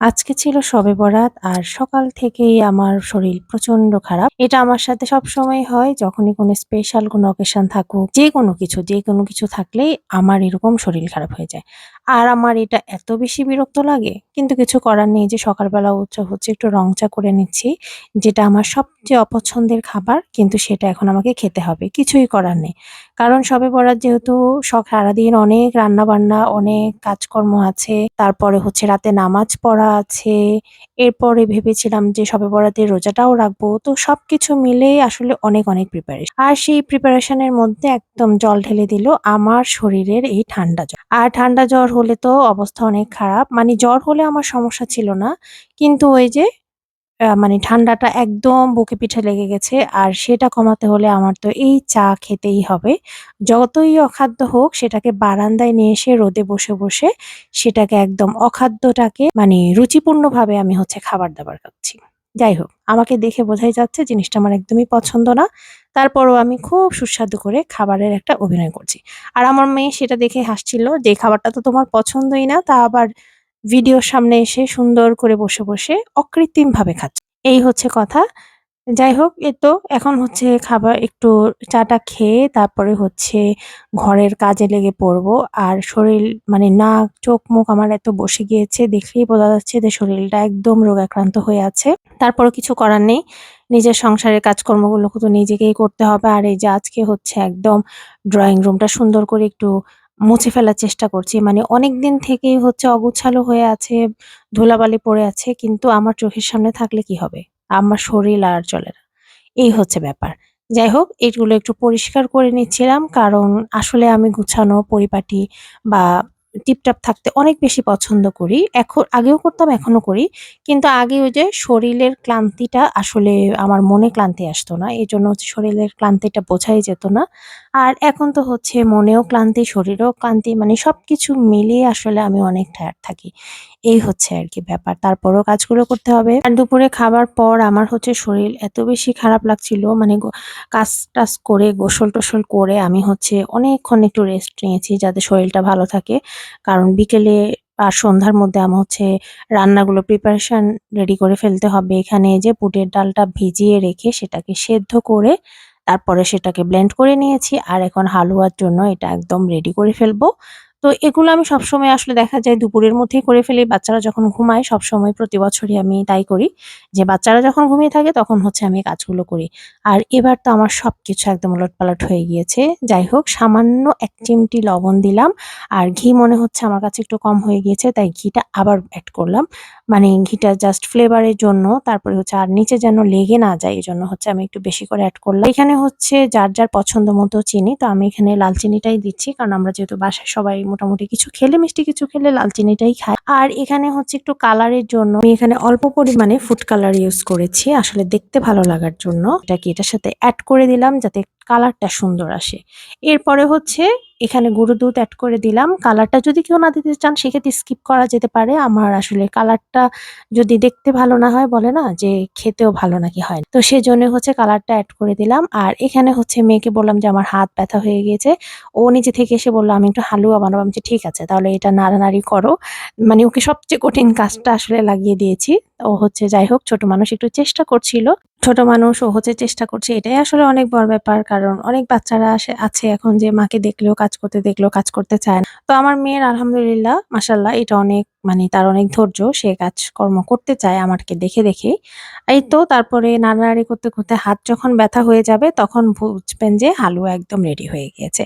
আজকে ছিল সবে বরাত আর সকাল থেকেই আমার শরীর প্রচণ্ড খারাপ। এটা আমার সাথে সব সময় হয়, যখনই কোনো স্পেশাল কোনো অকেশন থাকুক যে কোনো কিছু যে কোনো কিছু থাকলেই আমার এরকম শরীর খারাপ হয়ে যায়। আর আমার এটা এত বেশি বিরক্ত লাগে। কিন্তু কিছু করার নেই যে সকালবেলা উচ্চ হচ্ছে একটু রং চা করে নিচ্ছি, যেটা আমার সবচেয়ে অপছন্দের খাবার, কিন্তু সেটা এখন আমাকে খেতে হবে। কিছুই করার নেই। কারণ সবে বরাত যেহেতু সব সারাদিন অনেক রান্না বান্না অনেক কাজকর্ম আছে, তারপরে হচ্ছে রাতে নামাজ পড়া আছে, এরপরে ভেবেছিলাম যে সবে বরাতের রোজাটাও রাখব, তো সবকিছু মিলে আসলে অনেক অনেক প্রিপারেশন আর সেই প্রিপারেশনের মধ্যে একদম জল ঢেলে দিল আমার শরীরের এই ঠান্ডা জ্বর। আর ঠান্ডা জ্বর হলে তো অবস্থা অনেক খারাপ মানে জ্বর হলে আমার সমস্যা ছিল না কিন্তু ওই যে মানে ঠান্ডাটা একদম বুকে পিঠে লেগে গেছে। আর সেটা কমাতে হলে আমার তো এই চা খেতেই হবে। যতই অখাদ্য হোক সেটাকে বারান্দায় নিয়ে এসে রোদে বসে, বসে সেটাকে একদম অখাদ্যটাকে মানে রুচিপূর্ণভাবে আমি হচ্ছে খাবার-দাবার খাচ্ছি। যাই হোক, আমাকে দেখে বোঝাই যাচ্ছে জিনিসটা আমার একদমই পছন্দ না। তারপরও আমি খুব সুস্বাদু করে খাবারের একটা অভিনয় করছি। আর আমার মেয়ে সেটা দেখে হাসছিল যে, খাবারটা তো তোমার পছন্দই না, তা আবার ভিডিওর সামনে এসে সুন্দর করে বসে, বসে অকৃত্রিমভাবে খাচ্ছে। এই হচ্ছে কথা। যাই হোক এ তো এখন হচ্ছে খাবার একটু চাটা খেয়ে তারপরে হচ্ছে ঘরের কাজে লেগে পড়ব। আর শরীর মানে নাক, চোখ, মুখ আমার এত বসে গিয়েছে দেখলেই বোঝা যাচ্ছে যে শরীরটা একদম রোগাক্রান্ত হয়ে আছে। তারপরও কিছু করার নেই। নিজের সংসারের কাজকর্মগুলো তো নিজেকেই করতে হবে। আর এই যে আজকে হচ্ছে একদম ড্রয়িং রুমটা সুন্দর করে একটু মুছে ফেলার চেষ্টা করছি। মানে অনেক দিন থেকেই হচ্ছে অগোছালো হয়ে আছে, ধুলাবালি পড়ে আছে। কিন্তু আমার চোখের সামনে থাকলে কি হবে? আমার শরীর আর চলে না। এই হচ্ছে ব্যাপার। যাই হোক এগুলো একটু পরিষ্কার করে নিচ্ছিলাম। কারণ আসলে আমি গুছানো, পরিপাটি বা টিপটপ থাকতে অনেক বেশি পছন্দ করি। এখন আগেও করতাম এখনও করি। কিন্তু আগে ওই যে শরীরের ক্লান্তিটা আসলে আমার মনে ক্লান্তি আসতো না। এই জন্য হচ্ছে শরীরের ক্লান্তিটা বোঝাই যেত না। আর এখন তো হচ্ছে মনেও ক্লান্তি, শরীরেও ক্লান্তি মানে সব কিছু মিলিয়ে আসলে আমি অনেক টায়ার্ড থাকি। এই হচ্ছে আর কি ব্যাপার। তারপরও কাজগুলো করতে হবে। আর দুপুরে খাবার পর আমার হচ্ছে শরীর এত বেশি খারাপ লাগছিল মানে গো কাজ-টাজ করে গোসল-টোসল করে আমি হচ্ছে অনেকক্ষণ একটু রেস্ট নিয়েছি যাতে শরীরটা ভালো থাকে। কারণ বিকেলে আর সন্ধ্যার মধ্যে আমার হচ্ছে রান্নাগুলো প্রিপারেশন রেডি করে ফেলতে হবে। এখানে যে বুটের ডালটা ভিজিয়ে রেখে সেটাকে সেদ্ধ করে তারপরে সেটাকে ব্লেন্ড করে নিয়েছি। আর এখন হালুয়ার জন্য এটা একদম রেডি করে ফেলব। তো এগুলো আমি সবসময় আসলে দেখা যায় দুপুরের মধ্যেই করে ফেলি। বাচ্চারা যখন ঘুমায় সবসময় প্রতি বছরই আমি তাই করি। যে বাচ্চারা যখন ঘুমিয়ে থাকে তখন হচ্ছে আমি কাজগুলো করি। আর এবার তো আমার সবকিছু একদম উলটপালট হয়ে গিয়েছে। যাই হোক সামান্য ১ চিমটি লবণ দিলাম। আর ঘি মনে হচ্ছে আমার কাছে একটু কম হয়ে গিয়েছে তাই ঘিটা আবার অ্যাড করলাম। মানে ঘিটা জাস্ট ফ্লেভার এর জন্য তারপরে হচ্ছে আর নিচে যেন লেগে না যায় এই জন্য হচ্ছে আমি একটু বেশি করে অ্যাড করলাম। এখানে হচ্ছে যার, যার পছন্দ মতো চিনি। তো আমি এখানে লাল চিনিটাই দিচ্ছি। কারণ আমরা যেহেতু বাসায় সবাই মোটামুটি কিছু খেলে মিষ্টি, কিছু খেলে লাল চিনিটাই খায় আর এখানে হচ্ছে একটু কালারের জন্য আমি এখানে অল্প পরিমাণে ফুড কালার ইউজ করেছি। আসলে দেখতে ভালো লাগার জন্য। এটাকে এটার সাথে অ্যাড করে দিলাম যাতে কালারটা সুন্দর আসে। এরপরে হচ্ছে এখানে গুঁড়ো দুধ অ্যাড করে দিলাম। কালারটা যদি কেউ না দিতে চান, সেক্ষেত্রে স্কিপ করা যেতে পারে। আমার আসলে কালারটা যদি দেখতে ভালো না হয়, বলে না যে খেতেও ভালো নাকি হয়। তো সেজন্য হচ্ছে কালারটা অ্যাড করে দিলাম। আর এখানে হচ্ছে মেয়েকে বললাম যে, আমার হাত ব্যথা হয়ে গিয়েছে। ও নিজে থেকে এসে বলল, আমি একটু হালুয়া বানাবো। আমি ঠিক আছে, তাহলে এটা নাড়ানাড়ি করো। মানে ওকে সবচেয়ে কঠিন কাজটা আসলে লাগিয়ে দিয়েছি। ও হচ্ছে যাই হোক ছোট মানুষ একটু চেষ্টা করছিল। ছোট মানুষ ও হচ্ছে চেষ্টা করছে এটাই আসলে অনেক বড় ব্যাপার। কারণ অনেক বাচ্চারা আসে আছে এখন যে মাকে দেখলেও কাজ করতে দেখলেও কাজ করতে চায় না। তো আমার মেয়ের আলহামদুলিল্লাহ মাশাআল্লাহ এটা অনেক মানে তার অনেক ধৈর্য। সে কাজকর্ম করতে চায় আমাকে দেখে, দেখেই। এই তো তারপরে নাড়ানাড়ি করতে, করতে হাত যখন ব্যথা হয়ে যাবে তখন বুঝবেন যে হালুয়া একদম রেডি হয়ে গিয়েছে।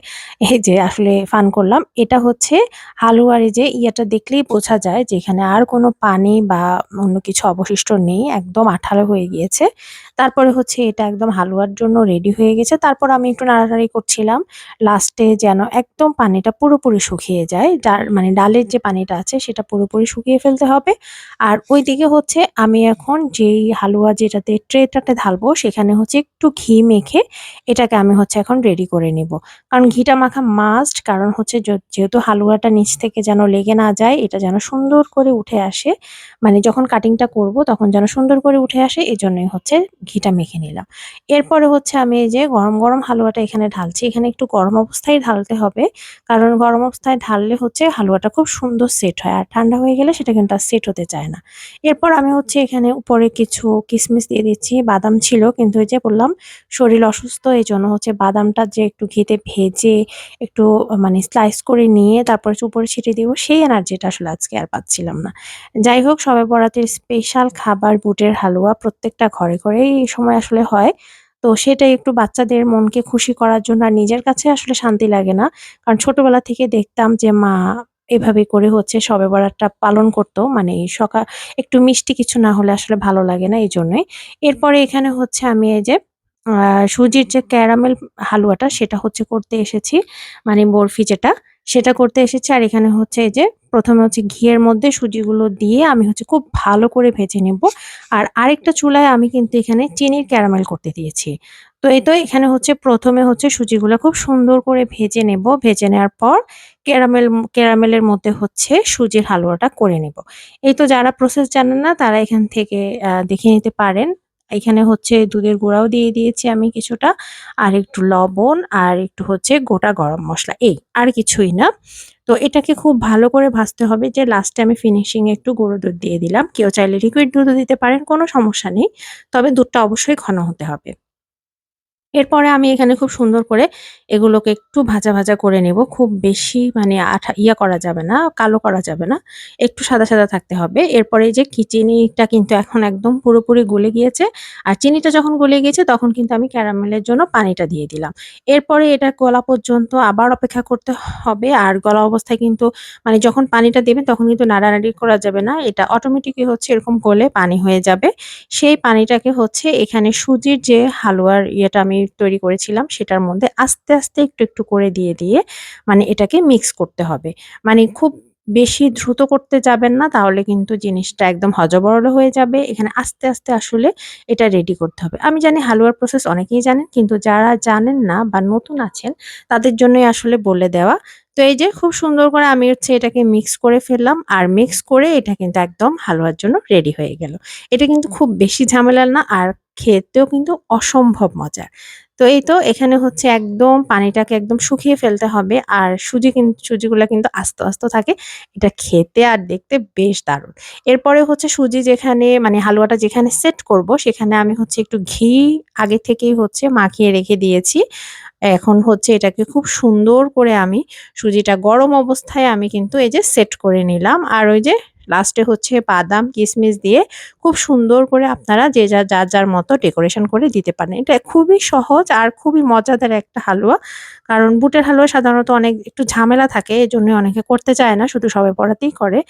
এই যে আসলে ফান করলাম। এটা হচ্ছে হালুয়ার যে ইয়েটা দেখলেই বোঝা যায় যে এখানে আর কোনো পানি বা অন্য কিছু অবশিষ্ট নেই। একদম আঠালো হয়ে গিয়েছে। তারপরে হচ্ছে এটা একদম হালুয়ার জন্য রেডি হয়ে গেছে। তারপর আমি একটু নাড়ানাড়ি করছিলাম। লাস্টে যেন একদম পানিটা পুরোপুরি শুকিয়ে যায়। যার মানে ডালের যে পানিটা আছে, সেটা পুরোপুরি শুকিয়ে ফেলতে হবে। আর ওইদিকে হচ্ছে আমি এখন যেই হালুয়া যেটাতে ট্রেটাতে ঢালবো, সেখানে হচ্ছে একটু ঘি মেখে এটাকে আমি হচ্ছে এখন রেডি করে নিব। কারণ ঘিটা মাখা মাস্ট কারণ হচ্ছে যেহেতু হালুয়াটা নিচ থেকে যেন লেগে না যায়, এটা যেন সুন্দর করে উঠে আসে। মানে যখন কাটিংটা করব, তখন যেন সুন্দর করে উঠে আসে এই জন্যই হচ্ছে ঘিটা মেখে নিলাম। এরপরে হচ্ছে আমি এই যে গরম গরম হালুয়াটা এখানে ঢালছি। এখানে একটু গরম অবস্থায় ঢালতে হবে, কারণ গরম অবস্থায় ঢাললে হচ্ছে হালুয়াটা খুব সুন্দর সেট হয়, আর ঠান্ডা হয়ে গেলে সেটা কিন্তু আর সেট হতে চায় না। এরপর আমি হচ্ছে এখানে উপরে কিছু কিশমিশ দিয়ে দিচ্ছি, বাদাম ছিল, কিন্তু ওই যে বললাম শরীর অসুস্থ এই জন্য হচ্ছে বাদামটা যে একটু ঘিতে ভেজে একটু মানে স্লাইস করে নিয়ে তারপর উপরে ছিটিয়ে দিব, সেই এনার্জিটা আসলে আজকে আর পাচ্ছিলাম না। যাই হোক, সবে বরাতের স্পেশাল খাবার, বুটের হালুয়া প্রত্যেকটা ঘরে, ঘরেই এই সময় আসলে হয়। তো সেটাই একটু বাচ্চাদের মনকে খুশি করার জন্য আর নিজের কাছে আসলে শান্তি লাগে না। কারণ ছোটবেলা থেকে দেখতাম যে মা এভাবে করে হচ্ছে সবে বরাতটা পালন করতো। মানে সকাল একটু মিষ্টি কিছু না হলে আসলে ভালো লাগে না এই জন্যই এরপরে এখানে হচ্ছে আমি এই যে সুজির যে ক্যারামেল হালুয়াটা সেটা হচ্ছে করতে এসেছি। মানে বরফি যেটা। সেটা করতে এসেছি। আর এখানে হচ্ছে এই যে প্রথমে হচ্ছে ঘিয়ের মধ্যে সুজিগুলো দিয়ে আমি হচ্ছে খুব ভালো করে ভেজে নেব। আর আরেকটা চুলায় আমি কিন্তু এখানে চিনির ক্যারামেল করতে দিয়েছি। তো এই তো এখানে হচ্ছে প্রথমে হচ্ছে সুজিগুলো খুব সুন্দর করে ভেজে নেব। ভেজে নেওয়ার পর ক্যারামেল, ক্যারামেলের মধ্যে হচ্ছে সুজির হালুয়াটা করে নেব। এই তো যারা প্রসেস জানেন না, তারা এখান থেকে দেখে নিতে পারেন। এখানে হচ্ছে দুধের গুঁড়াও দিয়ে দিয়েছি আমি কিছুটা, আর একটু লবণ, আর একটু হচ্ছে গোটা গরম মশলা, এই আর কিছুই না। তো এটাকে খুব ভালো করে ভাজতে হবে যে লাস্টে আমি ফিনিশিংয়ে একটু গুঁড়ো দুধ দিয়ে দিলাম। কেউ চাইলে লিকুইড দুধও দিতে পারেন, কোনো সমস্যা নেই। তবে দুধটা অবশ্যই ঘন হতে হবে। এরপরে আমি এখানে খুব সুন্দর করে এগুলোকে একটু ভাজা ভাজা করে নেব। খুব বেশি মানে আঠা, ইয়া করা যাবে না, কালো করা যাবে না। একটু সাদা সাদা থাকতে হবে। এরপরে যে চিনিটা কিন্তু এখন একদম পুরোপুরি গলে গিয়েছে। আর চিনিটা যখন গলে গিয়েছে, তখন কিন্তু আমি ক্যারামেলের জন্য পানিটা দিয়ে দিলাম। এরপরে এটা গলা পর্যন্ত আবার অপেক্ষা করতে হবে। আর গলা অবস্থায় কিন্তু মানে যখন পানিটা দেবেন, তখন কিন্তু নাড়ানাড়ি করা যাবে না। এটা অটোমেটিকই হচ্ছে এরকম গলে পানি হয়ে যাবে। সেই পানিটাকে হচ্ছে এখানে সুজির যে হালুয়ার ইয়েটা আমি তৈরি করেছিলাম সেটার মধ্যে আস্তে আস্তে একটু একটু করে দিয়ে দিয়ে মানে এটাকে মিক্স করতে হবে। মানে খুব বেশি দ্রুত করতে যাবেন না, তাহলে কিন্তু জিনিসটা একদম হজবরল হয়ে যাবে। এখানে আস্তে আস্তে আসলে এটা রেডি করতে হবে। আমি জানি হালুয়ার প্রসেস অনেকেই জানেন, কিন্তু যারা জানেন না বা নতুন আছেন, তাদের জন্যই আসলে বলে দেওয়া। তো এই যে খুব সুন্দর করে আমি হচ্ছে এটাকে মিক্স করে ফেললাম, আর মিক্স করে এটা কিন্তু একদম হালুয়ার জন্য রেডি হয়ে গেল। এটা কিন্তু খুব বেশি ঝামেলার না, আর খেতেও কিন্তু অসম্ভব মজার। তো এই তো এখানে হচ্ছে একদম পানিটাকে একদম শুকিয়ে ফেলতে হবে আর সুজি কিন্তু সুজিগুলো কিন্তু আস্তে আস্তে থাকে। এটা খেতে আর দেখতে বেশ দারুণ। এরপরে হচ্ছে সুজি যেখানে মানে হালুয়াটা যেখানে সেট করব, সেখানে আমি হচ্ছে একটু ঘি আগে থেকেই হচ্ছে মাখিয়ে রেখে দিয়েছি। এখন হচ্ছে এটাকে খুব সুন্দর করে আমি সুজিটা গরম অবস্থায় আমি কিন্তু এই যে সেট করে নিলাম। আর ওই যে লাস্টে হচ্ছে বাদাম কিশমিশ দিয়ে খুব সুন্দর করে আপনারা যে যা যার যার মতো ডেকোরেশন করে দিতে পারেন। এটা খুবই সহজ আর খুবই মজাদার একটা হালুয়া। কারণ বুটের হালুয়া সাধারণত অনেক একটু ঝামেলা থাকে, এই জন্য অনেকে করতে চায় না, শুধু সবে পড়াতেই করে।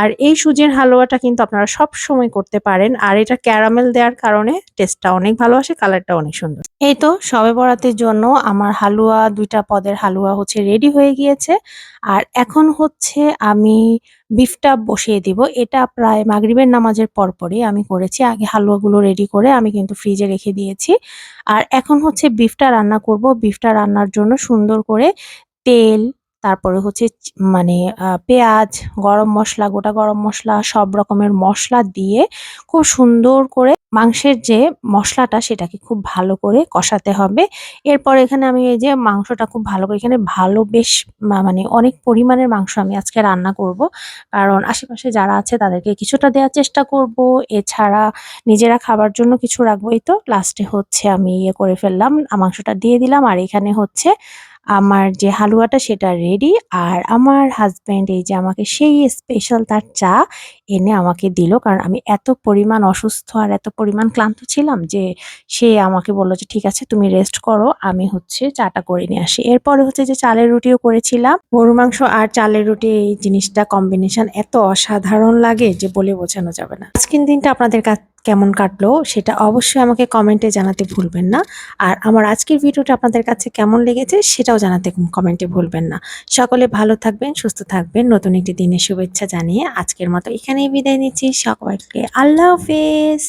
আর এই সুজির হালুয়াটা কিন্তু আপনারা সব সময় করতে পারেন। আর এটা ক্যারামেল দেওয়ার কারণে টেস্টটা অনেক ভালো আসে কালারটা অনেক সুন্দর। এই তো সবে বরাতের জন্য আমার হালুয়া, দুইটা পদের হালুয়া হচ্ছে রেডি হয়ে গিয়েছে। আর এখন হচ্ছে আমি বিফটা বসিয়ে দিব। এটা প্রায় মাগরিবের নামাজের পরপরই আমি করেছি। আগে হালুয়াগুলো রেডি করে আমি কিন্তু ফ্রিজে রেখে দিয়েছি। আর এখন হচ্ছে বিফটা রান্না করব। বিফটা রান্নার জন্য সুন্দর করে তেল তারপরে হচ্ছে মানে পেঁয়াজ, গরম মশলা, গোটা গরম মশলা, সব রকমের মশলা দিয়ে খুব সুন্দর করে মাংসের যে মশলাটা সেটাকে খুব ভালো করে কষাতে হবে। এরপর এখানে আমি এই যে মাংসটা খুব ভালো করে, এখানে ভালো বেশ মানে অনেক পরিমাণের মাংস আমি আজকে রান্না করব। কারণ আশেপাশে যারা আছে তাদেরকে কিছুটা দেওয়ার চেষ্টা করব, এছাড়া নিজেরা খাবার জন্য কিছু রাখব। এই তো লাস্টে হচ্ছে আমি ইয়ে করে ফেললাম, মাংসটা দিয়ে দিলাম। আর এখানে হচ্ছে আমার যে হালুয়াটা সেটা রেডি আর আমার হাজব্যান্ড এই যে আমাকে সেই স্পেশাল তার চা এনে আমাকে দিল। কারণ আমি এত পরিমাণ অসুস্থ আর এত পরিমাণ ক্লান্ত ছিলাম যে সে আমাকে বলল যে, ঠিক আছে, তুমি রেস্ট করো, আমি হচ্ছে চাটা করে নিয়ে আসি। এরপরে হচ্ছে যে চালের রুটিও করেছিলাম। গরু মাংস আর চালের রুটি, এই জিনিসটা কম্বিনেশন এত অসাধারণ লাগে যে বলে বোঝানো যাবে না। আজকের দিনটা আপনাদের কাছে কেমন কাটলো সেটা অবশ্যই আমাকে কমেন্টে জানাতে ভুলবেন না। আর আমার আজকের ভিডিওটা আপনাদের কাছে কেমন লেগেছে সেটাও জানাতে কমেন্টে ভুলবেন না। সকলে ভালো থাকবেন, সুস্থ থাকবেন। নতুন একটি দিনের শুভেচ্ছা জানিয়ে আজকের মতো এখানেই বিদায় নিচ্ছি। সকলকে আল্লাহ হাফেজ।